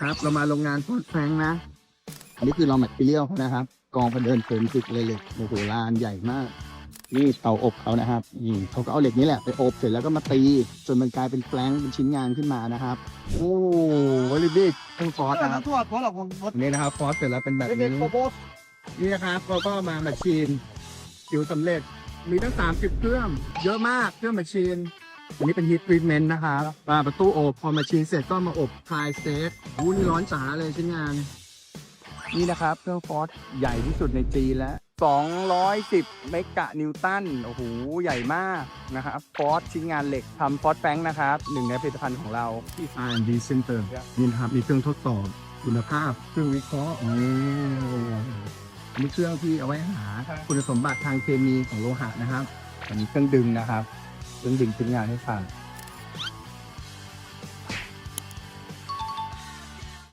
ครับ เรามาโรงงานฟอร์ดแฟงนะ อันนี้คือเราแมทเทียลเขานะครับ กองพันเดินเสริมตึกเลยเหล็กโอ้โหลานใหญ่มาก นี่เตาอบเขานะครับนี่เขาก็เอาเหล็กนี้แหละไปอบเสร็จแล้วก็มาตี จนมันกลายเป็นแฟลงเป็นชิ้นงานขึ้นมานะครับ โอ้วอลลีบิ๊กเครื่องฟอร์ดนะครับทั่วเพราะเราคนรถอันนี้นะครับฟอร์ดเสร็จแล้วเป็นแบบเด็นี้กโคโบสนี่นะครับเราก็มาแมชชีนผิวสำเร็จมีตั้ง 30 เครื่อง เยอะมากเครื่องแมชชีน อันนี้เป็นฮีททรีทเมนต์นะครับมาประตูอบพอแมชชีนเสร็จก็มาอบคลายสเต็กวูนี่ร้อนจ๋าเลยชิ้นงาน นี่นะครับเครื่องฟอร์สใหญ่ที่สุดในจีนแล้ว 210 เมกะนิวตัน โอ้โห ใหญ่มากนะครับ ฟอร์สชิ้นงานเหล็กทำฟอร์สแฟงนะครับ หนึ่งในผลิตภัณฑ์ของเราที่ R&D Center นี่นะครับ มีเครื่องทดสอบคุณภาพเครื่องวิเคราะห์อืมอันนี้เครื่องที่เอาไว้หาคุณสมบัติทางเคมีของโลหะนะครับอันนี้เครื่องดึงนะครับ เครื่องดึงชิ้นงานให้ฟัง